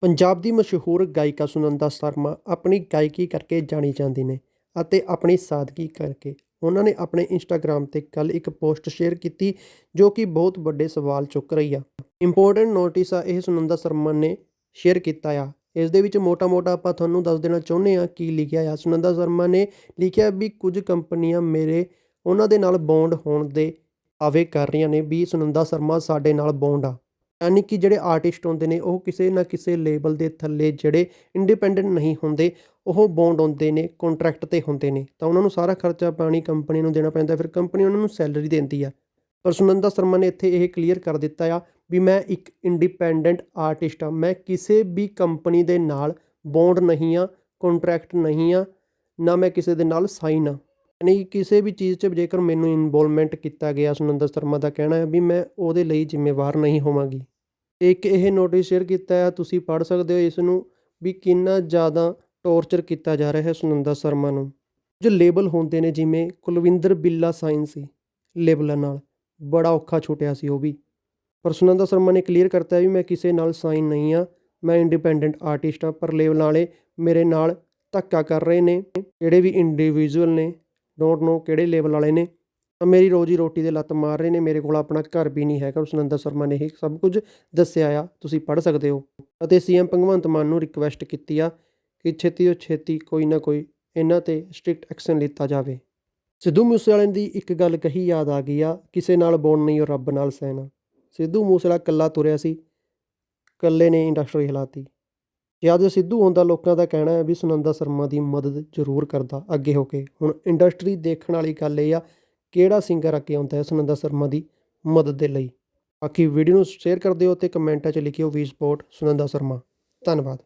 ਪੰਜਾਬ ਦੀ ਮਸ਼ਹੂਰ ਗਾਇਕਾ ਸੁਨੰਦਾ ਸ਼ਰਮਾ ਆਪਣੀ ਗਾਇਕੀ ਕਰਕੇ ਜਾਣੀ ਜਾਂਦੀ ਨੇ ਅਤੇ ਆਪਣੀ ਸਾਦਗੀ ਕਰਕੇ ਉਹਨਾਂ ਨੇ ਆਪਣੇ ਇੰਸਟਾਗ੍ਰਾਮ ਤੇ ਕੱਲ ਇੱਕ ਪੋਸਟ ਸ਼ੇਅਰ ਕੀਤੀ ਜੋ ਕਿ ਬਹੁਤ ਵੱਡੇ ਸਵਾਲ ਚੁੱਕ ਰਹੀ ਆ। ਇੰਪੋਰਟੈਂਟ ਨੋਟਿਸ ਆ, ਇਹ ਸੁਨੰਦਾ ਸ਼ਰਮਾ ਨੇ ਸ਼ੇਅਰ ਕੀਤਾ ਆ। ਇਸ ਦੇ ਵਿੱਚ ਮੋਟਾ-ਮੋਟਾ ਆਪਾਂ ਤੁਹਾਨੂੰ ਦੱਸ ਦੇਣਾ ਚਾਹੁੰਦੇ ਆ ਕੀ ਲਿਖਿਆ ਆ। ਸੁਨੰਦਾ ਸ਼ਰਮਾ ਨੇ ਲਿਖਿਆ ਵੀ ਕੁਝ ਕੰਪਨੀਆਂ ਮੇਰੇ ਉਹਨਾਂ ਦੇ ਨਾਲ ਬੌਂਡ ਹੋਣ ਦੇ ਆਵੇ ਕਰ ਰਹੀਆਂ ਨੇ ਵੀ ਸੁਨੰਦਾ ਸ਼ਰਮਾ ਸਾਡੇ ਨਾਲ ਬੌਂਡ ਆ। ਯਾਨੀ ਕਿ ਜਿਹੜੇ ਆਰਟਿਸਟ ਹੁੰਦੇ ਨੇ, ਉਹ ਕਿਸੇ ਨਾ ਕਿਸੇ ਲੇਬਲ ਦੇ ਥੱਲੇ ਜਿਹੜੇ ਇੰਡੀਪੈਂਡੈਂਟ ਨਹੀਂ ਹੁੰਦੇ, ਉਹ ਬੌਂਡ ਹੁੰਦੇ ਨੇ ਕੰਟਰੈਕਟ ਤੇ ਹੁੰਦੇ ਨੇ। ਤਾਂ ਉਹਨਾਂ ਨੂੰ ਸਾਰਾ ਖਰਚਾ ਪਾਣੀ ਕੰਪਨੀ ਨੂੰ ਦੇਣਾ ਪੈਂਦਾ, ਫਿਰ ਕੰਪਨੀ ਉਹਨਾਂ ਨੂੰ ਸੈਲਰੀ ਦਿੰਦੀ ਆ। ਪਰ ਸੁਨੰਦਾ ਸ਼ਰਮਾ ਨੇ ਇੱਥੇ ਇਹ ਕਲੀਅਰ ਕਰ ਦਿੱਤਾ ਆ ਵੀ ਮੈਂ ਇੱਕ ਇੰਡੀਪੈਂਡੈਂਟ ਆਰਟਿਸਟ ਆ, ਮੈਂ ਕਿਸੇ ਵੀ ਕੰਪਨੀ ਦੇ ਨਾਲ ਬੌਂਡ ਨਹੀਂ ਆ ਕੰਟਰੈਕਟ ਨਹੀਂ ਆ, ਨਾ ਮੈਂ ਕਿਸੇ ਦੇ ਨਾਲ ਸਾਈਨ ਆ। ਯਾਨੀ ਕਿਸੇ ਵੀ ਚੀਜ਼ 'ਚ ਜੇਕਰ ਮੈਨੂੰ ਇਨਵੋਲਵਮੈਂਟ ਕੀਤਾ ਗਿਆ ਸੁਨੰਦਾ ਸ਼ਰਮਾ ਦਾ ਕਹਿਣਾ ਹੈ ਵੀ ਮੈਂ ਉਹਦੇ ਲਈ ਜ਼ਿੰਮੇਵਾਰ ਨਹੀਂ ਹੋਵਾਂਗੀ। ਇੱਕ ਇਹ ਨੋਟਿਸ ਸ਼ੇਅਰ ਕੀਤਾ ਹੈ, ਤੁਸੀਂ ਪੜ੍ਹ ਸਕਦੇ ਹੋ ਇਸ ਨੂੰ ਵੀ ਕਿੰਨਾ ਜ਼ਿਆਦਾ ਟੌਰਚਰ ਕੀਤਾ ਜਾ ਰਿਹਾ ਹੈ ਸੁਨੰਦਾ ਸ਼ਰਮਾ ਨੂੰ। ਜੋ ਲੇਬਲ ਹੁੰਦੇ ਨੇ, ਜਿਵੇਂ ਕੁਲਵਿੰਦਰ ਬਿੱਲਾ ਸਾਈਨ ਸੀ ਲੇਬਲਾਂ ਨਾਲ, ਬੜਾ ਔਖਾ ਛੁੱਟਿਆ ਸੀ ਉਹ ਵੀ। ਪਰ ਸੁਨੰਦਾ ਸ਼ਰਮਾ ਨੇ ਕਲੀਅਰ ਕਰਤਾ ਵੀ ਮੈਂ ਕਿਸੇ ਨਾਲ ਸਾਈਨ ਨਹੀਂ ਆ ਮੈਂ ਇੰਡੀਪੈਂਡੈਂਟ ਆਰਟਿਸਟ ਆ ਪਰ ਲੇਬਲਾਂ ਵਾਲੇ ਮੇਰੇ ਨਾਲ ਧੱਕਾ ਕਰ ਰਹੇ ਨੇ, ਜਿਹੜੇ ਵੀ ਇੰਡੀਵਿਜੂਅਲ ਨੇ ਡੋਂਟ ਨੋ ਕਿਹੜੇ ਲੇਬਲ ਵਾਲੇ ਨੇ? ਤਾਂ ਮੇਰੀ ਰੋਜੀ ਰੋਟੀ ਦੇ ਲੱਤ ਮਾਰ ਰਹੇ ਨੇ, ਮੇਰੇ ਕੋਲ ਆਪਣਾ ਘਰ ਵੀ ਨਹੀਂ ਹੈਗਾ ਸੁਨੰਦਾ ਸ਼ਰਮਾ ਨੇ ਇਹ ਸਭ ਕੁਝ ਦੱਸਿਆ ਆ, ਤੁਸੀਂ ਪੜ੍ਹ ਸਕਦੇ ਹੋ। ਅਤੇ ਸੀਐਮ ਭਗਵੰਤ ਮਾਨ ਨੂੰ ਰਿਕਵੈਸਟ ਕੀਤੀ ਆ ਕਿ ਛੇਤੀ ਤੋਂ ਛੇਤੀ ਕੋਈ ਨਾ ਕੋਈ ਇਹਨਾਂ ਤੇ ਸਟ੍ਰਿਕਟ ਐਕਸ਼ਨ ਲਿੱਤਾ ਜਾਵੇ। ਸਿੱਧੂ ਮੂਸੇਵਾਲੇ ਦੀ ਇੱਕ ਗੱਲ ਕਹੀ ਯਾਦ ਆ ਗਈ ਆ, ਕਿਸੇ ਨਾਲ ਬੋਣ ਨਹੀਂ, ਉਹ ਰੱਬ ਨਾਲ ਸਹਿਣਾ। ਸਿੱਧੂ ਮੂਸੇਵਾਲਾ ਇਕੱਲਾ ਤੁਰਿਆ ਸੀ, ਇਕੱਲੇ ਨੇ ਇੰਡਸਟਰੀ ਹਿਲਾਤੀ। ਜਦ ਸਿੱਧੂ ਹੁੰਦਾ ਲੋਕਾਂ ਦਾ ਕਹਿਣਾ ਹੈ ਵੀ ਸੁਨੰਦਾ ਸ਼ਰਮਾ ਦੀ ਮਦਦ ਜ਼ਰੂਰ ਕਰਦਾ ਅੱਗੇ ਹੋ ਕੇ। ਹੁਣ ਇੰਡਸਟਰੀ ਦੇਖਣ ਵਾਲੀ ਗੱਲ ਇਹ ਆ, ਕਿਹੜਾ ਸਿੰਗਰ ਅੱਗੇ ਆਉਂਦਾ ਹੈ ਸੁਨੰਦਾ ਸ਼ਰਮਾ ਦੀ ਮਦਦ ਦੇ ਲਈ। ਬਾਕੀ ਵੀਡੀਓ ਨੂੰ ਸ਼ੇਅਰ ਕਰ ਦਿਓ ਤੇ ਕਮੈਂਟਾਂ 'ਚ ਲਿਖਿਓ ਵੀ ਸਪੋਰਟ ਸੁਨੰਦਾ ਸ਼ਰਮਾ। ਧੰਨਵਾਦ।